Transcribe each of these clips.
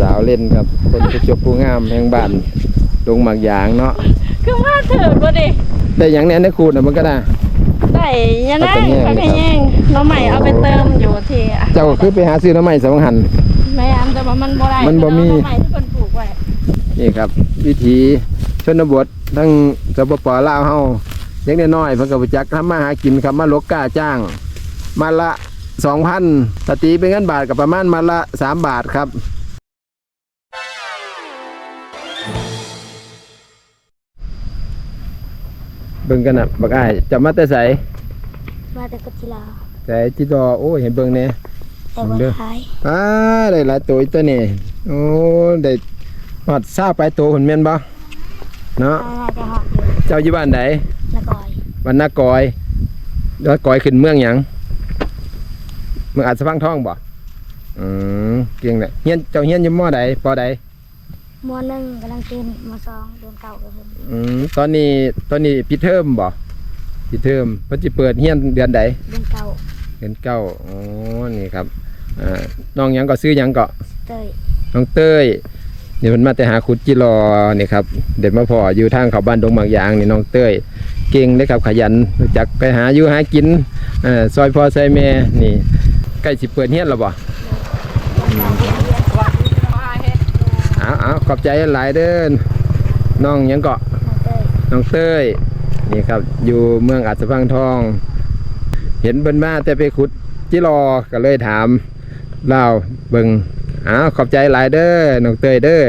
สาวเล่นครับคนประจบผู้งามแห่งบ้านดงหมากยางเนาะคือมาเถิดบ่ดิได้หยังแหน่ได้คูดน่ะมันก็ได้ได้ยังไงเอาไปแย่งไปแย่งน้องใหม่เอาไปเติมอยู่ที่อะเจ้าก็คือไปหาซื้อหน้ำใหม่สองหันแม่อันแต่ว่ามันบ่ได้มันบ่มีน้องใหม่ที่เพิ่นปลูกไว้นี่ครับ วิถีชนบททั้งสปปลาวเฮาเล็กน้อยๆเพิ่นก็บ่จักทำมาหากินครับมาลกกาจ้าง มาละ2,000สตีเป็นเงินบาทกับประมาณมาละ3บาทครับ เบิ่งกันน่ะบักอ้ายจะมาแต่ไสมาแต่กุจิลาแต่จิดอโอ้ยเห็นเบิ่งแหน่ แต่ว่าเด้อขายอ่าได้หลายตัวอีกตัวนี่โอ้ได้ฮอดซาไปตัวคนแม่นบ่เนาะขายจะหอดอยู่เจ้าอยู่บ้านใดละก่อยบ้านนากอยแล้วกอยขึ้นเมืองหยังเมืองอาจสะพังทองบ่อืมเก่งแหละเฮียนเจ้าเฮียนอยู่มอใดปอใด มอหนึ่งกำลังเต้นมอสองเดือนเก่าก็เห็นอืมตอนนี้ตอนนี้ปิดเทอมบ่ปิดเทอมเพิ่นสิเปิดเฮียนเดือนใดเดือนเก่าเดือนเก้าอ๋อนี่ครับอ่าน้องหยังก็ซื้อหยังก็เตยน้องเต้ยนี่มันมาแต่หาขุดจิรอนี่ครับเด็ดมาพออยู่ทางเขาบ้านดงหมากยางนี่น้องเต้ยเก่งเลยครับขยันรู้จักไปหาอยู่หากินเอ่อซอยพ่อซอยแม่นี่ใกล้สิเปิดเฮียนแล้วบ่อ้าวอ้าว ขอบใจหลายเด้อน้องหยังเกาะน้องเตยน้องเต้ยนี่ครับอยู่เมืองอัศพังทอง เห็นเบิ่นมาแต่ไปขุดจิรอก็เลยถามเล่าเบิ่งอ้าวขอบใจหลายเด้อน้องเต้ยเด้อ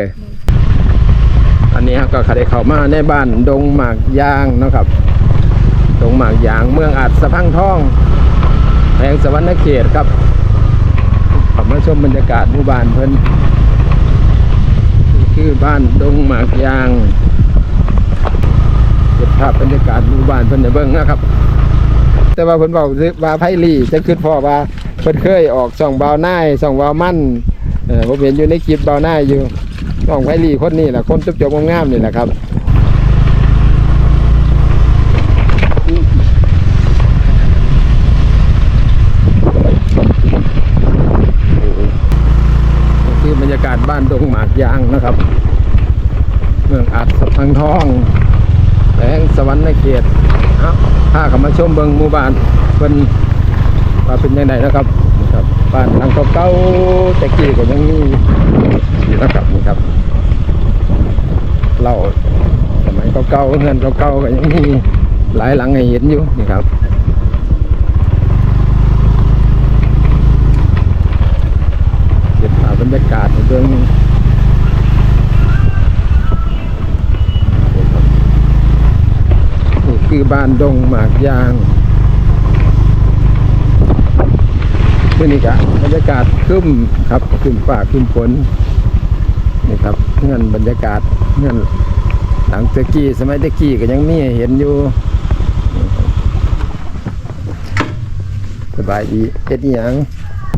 อันนี้ครับก็ได้เข้ามาในบ้านดงหมากยางเนาะครับดงหมากยางเมืองอาจสะพังทองแห่งสวรรณเขตครับขับมาชมบรรยากาศหมู่บ้านเพิ่น นี่คือบ้านดงหมากยางเก็บภาพบรรยากาศหมู่บ้านเพิ่นในเบิ่งนะครับ แต่ว่าเพิ่นบอกว่าไพลีจะคิดพ่อว่าเพิ่นเคยออกส่องเบาหน้ายส่องเบามั่นเออผมเห็นอยู่ในคลิปเบาหน้ายอยู่ส่องไพลีคนนี้แหละคนจบจบๆงามๆนี่แหละครับนี่คือบรรยากาศบ้านดงหมากยางนะครับ เมืองอัดสะพัง ทองแหลงสวรรค์ในเขตเอาถ้าเขามาชมเบิงหมู่บ้านเป็นว่าเป็นยังไงนะครับนี่ครับบ้านหลังเก่าๆแต่กี้ก็ยังมีอยู่นะครับนี่ครับเราสมัยเก่าๆเงินเก่าๆก็ยังมีหลายหลังให้เห็นอยู่นี่ครับเก็บภาพบรรยากาศในเบื้อง คือบ้านดงหมากยางที่นี่กะบรรยากาศครึ้มครับครึ้มฟ้าครึ้มฝนนี่ครับเงื่อนบรรยากาศเงื่อนหลังตะกี้สมัยตะกี้ก็ยังมีให้เห็นอยู่สบายดีเอ็ดอหยัง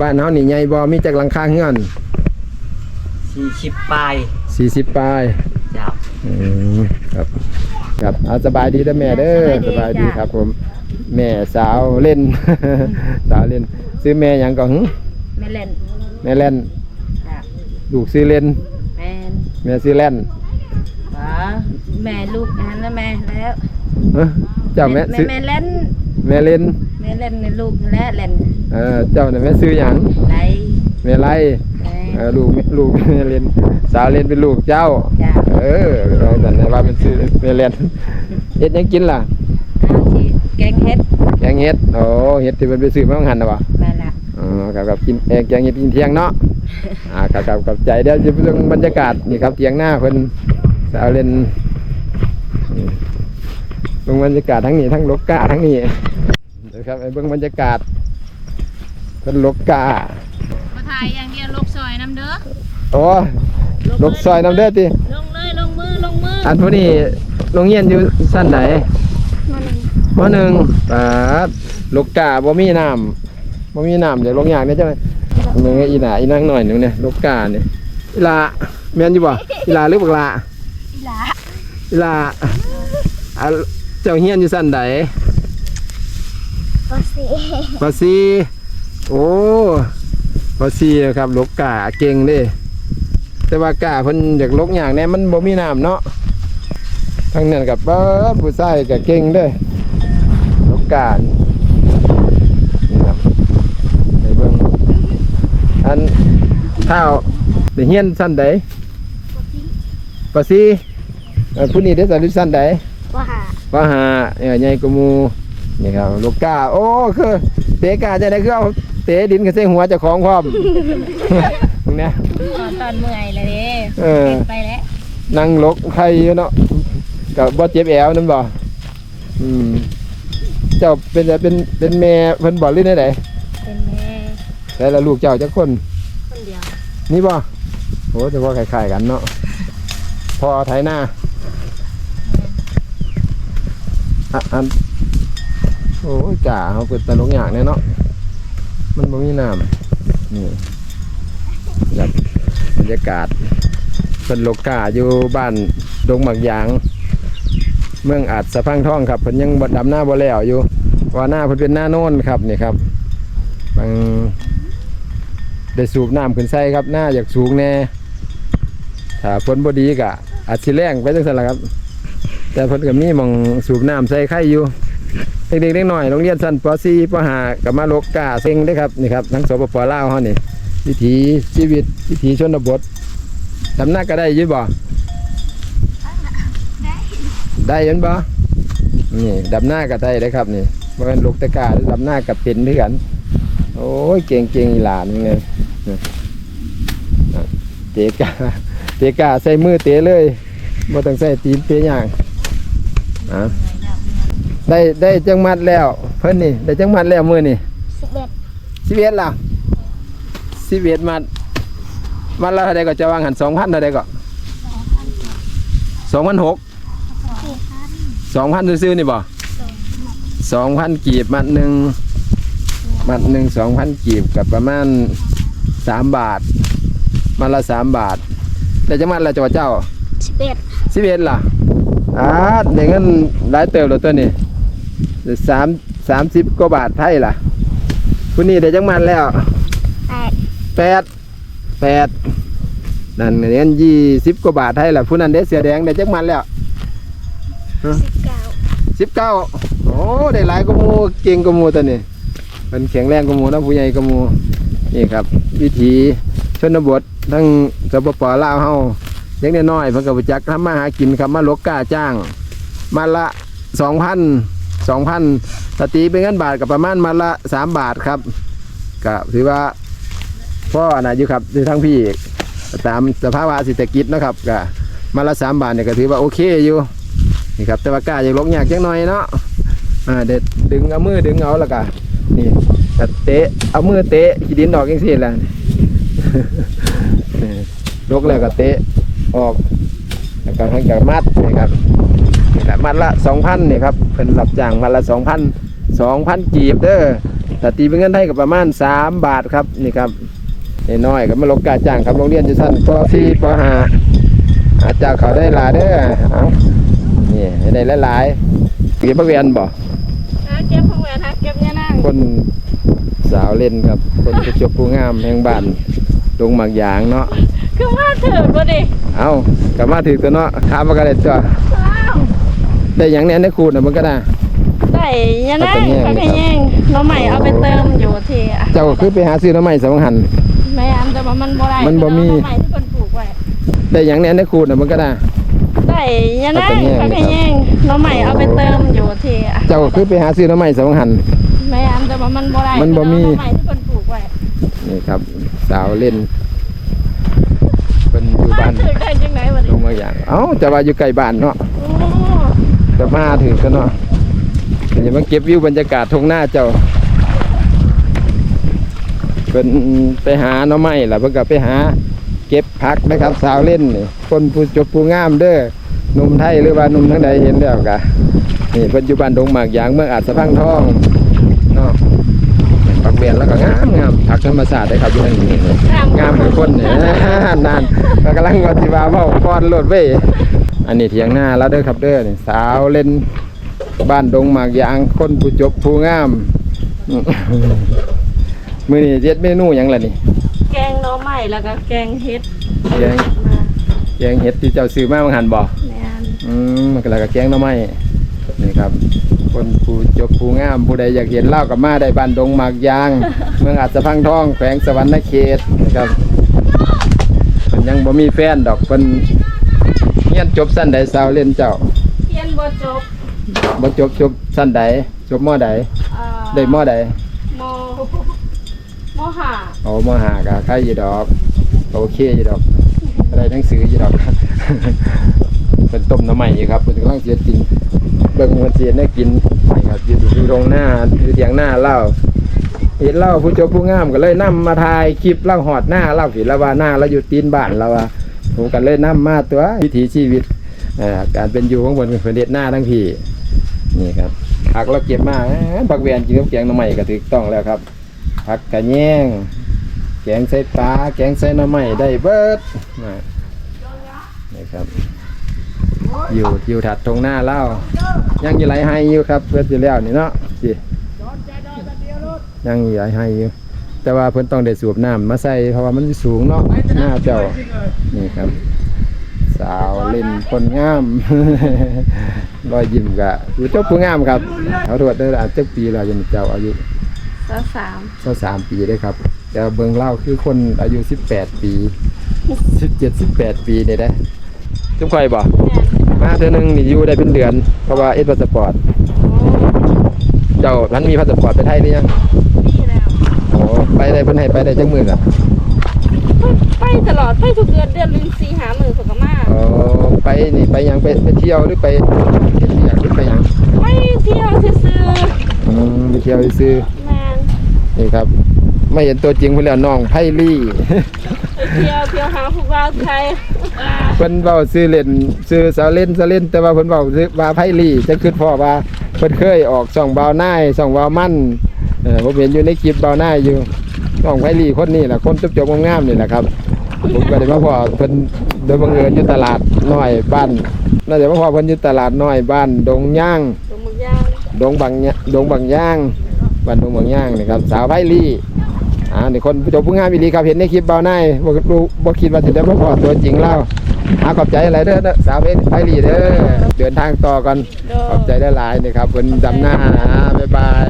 บ้านเฮานี่ใหญ่บ่มีจักหลังคาเงื่อนสี่ชิปปลาย40ปลายยาวอืมครับ ครับเอาสบายดีเด้อแม่เด้อสบายดีครับ ผม แม่สาวเล่น สาวเล่น ซื้อแม่หยังก็หึแม่เล่นแม่เล่นจ้ะลูกซื้อเล่น แม่นแม่ซื้อเล่นป๋าแม่ลูกหันแล้วแม่แล้วเอ้อเจ้าแม่ซื้อแม่เล่นแม่เล่นแม่เล่นในลูกและเล่นเออเจ้าน่ะแม่ซื้อหยังไรแม่ไล่แม่ เออลูกลูกแม่เรียนสาวเรียนเป็นลูกเจ้า จ้ะเออเราแต่ในว่าเป็นซื้อแม่เรียนเฮ็ดหยังกินล่ะเอาที่แกงเฮ็ดแกงเฮ็ดโอ้เฮ็ดที่มันไปซื้อมาต้องหันนะวะ แม่ละอ๋อครับครับกินเอ่อแกงเฮ็ดกินเที่ยงเนาะ อ่าครับครับกับใจเดี๋ยวจะไปเบิ่งบรรยากาศนี่ครับเตียงหน้าเพิ่นสาวเรียนอืมเบิ่งบรรยากาศทั้งนี้ทั้งลกกาทั้งนี้เดี๋ยวครับไปเบิ่งบรรยากาศเพิ่นลกกามาถ่ายอย่างเดียวลกซอยน้ำเด้อโอ้ลกซอยน้ำเด้อติลงเลยลงมือลงมืออันพวกนี้โรงเรียนอยู่สั้นไหนมอหนึ่งมหนึ่งปาดลูกกาบ่มีน้ำบ่มีน้ำเดี๋ยวลงอย่างนี้ใช่ไหมมึงไอ้อีหนาอีนั่งหน่อยหนึงเนี่ยลูกกาเนี่ยอีลาแม่นอยู่บ่อีลาหรือบักลาอีหลาอีลาอะเจ้าเฮียนอยู่สั้นใดปอสีปอซีโอ้ ปอซีครับลูกกาเก่งเด้ แต่ว่ากาเพิ่นอยากลกอย่างแน่มันบ่มีน้ำเนาะทั้งนั้นกับเบิดผู้ชายก็เก่งเด้อลกกานี่นี่ครับในเบิ่งอันเท้าได้เฮียนสั้นใดปะซีเอ่อผู้นี้ได้สอนสั้นใดว่าหาว่าหาเอ่อใหญ่กว่าหมู่นี่ครับลูกกาโอ้คือเตะกาจะได้คือเอา เตะดินกับเส้หัวเจ้าของพร้อมตรงเนี้ยตอนตอนเมื่อยเลยเด้เออเก็บไปแล้วนั่งลกใครอยู่เนาะกับบ่เจ็บแอวนั่นบ่อืม เจ้าเป็นเป็นเป็นแม่เพิ่นบ่หรือไดไดเป็นแม่แต่ละลูกเจ้าจักคน คนเดียวนี่บ่โอ้แต่ว่าคล้ายๆกันเนาะพอไถนาอะอันโอ้ยกาเขาเปิดตลกอย่างแน่เนาะ มันบ่มีน้ำนี่แบบบรรยากาศเป็นโลกาอยู่บ้านดงหมักยาง เมืองอาจสะพังท่องครับเพิ่นยังบ่ดำหน้าบ่แล้วอยู่ว่าหน้าเพิ่นเป็นหน้าโน่นครับนี่ครับบางได้สูบน้ำขึ้นใส่ครับหน้าอยากสูงแน่ถ้าฝนบ่ดีก็อาจสิแรงไปจังซั่นล่ะครับ แต่เพิ่นก็มีหม่องสูบน้ำใส่ไข่อยู่ เด็กๆเล็กน้อยโรงเรียนชั้นป .4 ป .5 ก็มาลกกาเซ็งเด้ครับนี่ครับทั้งสปปลาวเฮานี่วิถีชีวิตวิถีชนบทดำหน้าก็ได้ยืบ่ได้ยันบ่นี่ดำหน้าก็ได้เลยครับนี่บ่เป็นลูกตะกร้าดำหน้าก็เป็นด้วยกัน โอ้ยเก่งเก่งหลานนี่ไงเตะกาเตะกาใส่มือเตะเลยบ่ต้องใส่ตีนเตะอย่างอะ ได้ได้จังมัดแล้ว เพิ่นนี่ได้จังมัดแล้วมือนี่สิบเอ็ดสิบเอ็ดล่ะสิบเอ็ดมัดมัดละเท่าใดก็จะวางหันสองพันเท่าใดก็สองพันหกสี่พันสองพันซื้อๆนี่บ่สองพันกีบมัดหนึ่งมัดหนึ่งสองพันกีบกับประมาณสามบาทมัดละสามบาทแต่จะมัดละจังหวัดเจ้าสิบเอ็ดสิบเอ็ดล่ะอ่าเด็กเงินหลายเติบแล้วตัวนี้ สามสามสิบกว่าบาทไทยล่ะคุณนี่ได้จังมัดแล้วแปดแปดแปดนั่นเงินยี่สิบกว่าบาทไทยละผู้นั้นได้เสียแดงได้จักมันแล้วสิบเก้าสิบเก้าโอ้ได้หลายกว่าหมูเก่งกว่าหมูตัวนี้เป็นแข็งแรงกว่าหมูนะผู้ใหญ่กว่าหมูนี่ครับ วิถีชนบททั้งสปปลาวเฮาเล็กน้อยๆเพิ่นก็บ่จักทำมาหากินครับมาลกกาจ้าง มาละสองพัน สองพันสตีเป็นเงินบาทกับประมาณมาละสามบาทครับก็ถือว่าพ่อนะอยู่ครับอยู่ทั้งพี่อีกตามสภาวะเศรษฐกิจนะครับก็มาละสามบาทเนี่ยก็ถือว่าโอเคอยู่นี่ครับแต่ว่ากล้าอยากลงยากจังหน่อยเนาะอ่าเด็ดดึงเอามือดึงเอาแล้วก็นี่ก็เตะเอามือเตะขีดินออกยังสิแหละลกแล้วก็เตะออกแล้วก็ให้กับมัดนี่ครับ นี่แหละมัดละสองพันนี่ครับเป็นรับจ้างมัดละสองพันสองพันกีบเด้อแต่ตีเป็นเงินไทยก็ประมาณสามบาทครับนี่ครับน้อยๆก็มาลงกาจ้างครับโรงเรียนอยู่ชั้นป .4 ป .5 อาจารย์เขาได้หลายเด้อเอานี่ให้ได้หลายๆเก็บบักเรียนบ่หาเก็บของแหวนหาเก็บเนี่ยนั่งคนสาวเล่นครับคนประจบผู้งามแห่งบ้านดงหมากยางเนาะคือว่าเถิดบ่ดิเอากลับมาถือตัวเนาะถามมากันเลยตัว ว้าวได้หยังแหน่ในคูดน่ะมันก็ได้ได้ยะนั่งเอาไปแย่งเขาไปแย่งน้องใหม่เอาไปเติมอยู่ที่อะเจ้าก็คือไปหาซื้อหน้ำไม้สองหัน แม่อันแต่ว่ามันบ่ได้มันบ่มี น้องใหม่ที่เพิ่นปลูกไว้ได้หยังแหน่ในคูดน่ะมันก็ได้ได้ยะนั่งเอาไปแย่งเขาไปแย่งน้องใหม่เอาไปเติมอยู่ที่อะเจ้าก็คือไปหาซื้อหน้ำไม้สองหัน แม่อันแต่ว่ามันบ่ได้มันบ่มี น้องใหม่ที่เพิ่นปลูกไว้นี่ครับ สาวเล่นเป็นอยู่บ้าน ถือได้จังไหนบ่ดิลงมาอย่าง เอ้าจะว่าอยู่ใกล้บ้านเนาะ ก็มาถึงกันเนาะเดี๋ยวมาเก็บวิวบรรยากาศทงหน้าเจ้าเป็นไปหาน้อไม้ล่ะเพิ่นก็ไปหา เก็บพักนะครับ สาวเล่นนี่คนผู้จบผู้งามเด้อหนุ่มไทยหรือว่าหนุ่มทั้งใดเห็นแล้วกะนี่ปัจจุบันดงหมากยางเมืองอาจสะพังทอง ผักเบียนแล้วก็งามงามผักธรรมชาติเลยครับอยู่ทางนี้นี่งามคือคนเนี่ยนานเรากำลังวัติว่าเว้าพรโลดเว้ยอันนี้เถียงหน้าแล้วเด้อครับเด้อนี่สาวเล่นบ้านดงหมากยางคนผู้จบผู้งามอืมมื้อนี้เจ็ดเมนูหยังล่ะนี่ แกงหน่อไม้แล้วก็แกงเห็ดแกงแกงเห็ดที่เจ้าซื้อมาบางหันบ่แม่นอืมมันก็แล้วก็แกงหน่อไม้นี่ครับ คนผู้จบผู้งามผู้ใดอยากเห็นเล่าวกับมาได้บ้านดงหมากยาง เมืองอัศพังทองแขวงสวรรณเขตนะครับเพิ่นยังบ่มีแฟนดอกเพิ่นเรียนจบสั้นใดสาวเล่นเจ้าเรียนบ่จบบ่จบจบสั้นใดจบมใดเอ่อได้มใดมมห้าโอ้มหากะใครอยู่ดอก โอเคอยู่ดอก อะไรหนังสืออยู่ดอก เป็นต้มน้ำใหม่อยู่ครับเป็นกำลังเสียกินเบิ่งมันเสียได้กินนี่ครับยู่อยู่ตรงหน้าอยู่เถียงหน้าเล่าเห็นเล่าผู้เจบผู้งามก็เลยนํมาถ่ายคลิปเล่าหอดหน้าเล่าผีละว่าหน้าเราอยู่ตีนบ้านเราว่าผมก็เลยนํมาตัววิถีชีวิตการเป็นอยู่ของคนเป็นเด็ดหน้าทั้งพี่นี่ครับผักเราเก็บมาผักแวนกินกับแกงน้ำใหม่ก็ถูกต้องแล้วครับผักกระแยงแกงใส่ปลาแกงใส่น้ำใหม่ได้เบิดนะนี่ครับ อยู่อยู่ถัดตรงหน้าเล่ายังอยู่ไหลให้อยู่ครับเพื่อนอยู่แล้วนี่เนาะสิยังอยู่ไหลให้อยู่แต่ว่าเพิ่นต้องได้สูบน้ำมาใส่เพราะว่ามันสูงเนาะหน้าเจ้านี่ครับ สาวเล่นคนงามรอยยิ้มกะอยู่เจ้าผู้งามครับเขาตรวจได้อาจจะปีแล้วยังเจ้าอายุสาวสามก็สามปีได้ครับ แต่เบิงเล่าคือคนอายุสิบแปดปีสิบเจ็ดสิบแปดปีเนี่ยได้จุ๊บคอยบ่ มาเท่อนึงนี่อยู่ได้เป็นเดือน เพราะว่าเอ็ดพาสปอร์ต เจ้าพันมีพาสปอร์ตไปไทยหรือยังนี่แล้วโอ้ไปได้เพิ่นให้ไปได้จังมืออะไปตลอดไปทุกเดือนเดือนละสี่หาหมื่นผมก็มาโอ้ไปนี่ไปหยังไปไปเที่ยวหรือไปเฮ็ดอยากหรือไปหยังไปเที่ยวซื่ออืมไปเที่ยวซื้อๆแมนๆนี่ครับ ไม่เห็นตัวจริงเพิ่นแล้วน้องไพลี่ไป เที่ยวเที่ยวหาพวกเราไทยเพิ่นเว้าซื้อเล่นซื้อสาวเล่นสาวเล่นแต่ว่าเพิ่นเว้าซื้อว่าไผลี่จะคิดพ่อว่าเพิ่นเคยออกช่องบาวนาช่องบาวมั่นเออผมเห็นอยู่ในคลิปบาวนาอยู่ช่องไผลี่คนนี้แหละคนจบๆงามๆนี่แหละครับผมก็ได้มาพอเพิ่นโดยบังเอิญอยู่ตลาดน้อยบ้านน่าจะมาพอเพิ่นอยู่ตลาดน้อยบ้านดงย่างตรงมึงย่างดงบางยะดงบางย่างบ้านดงบางย่างนี่ครับสาวไผลี่ อ่านี่คนจบผู้งามอีหลีครับเห็นในคลิปเบาหนายบ่รู้บ่คิดว่าจะได้มาพอตัวจริงแล้วอาขอบใจอะไรเด้อสาวเพชรไผลี่เด้อเดินทางต่อกันขอบใจได้หลายนี่ครับเพิ่นดำหน้าอ่าบ๊ายบาย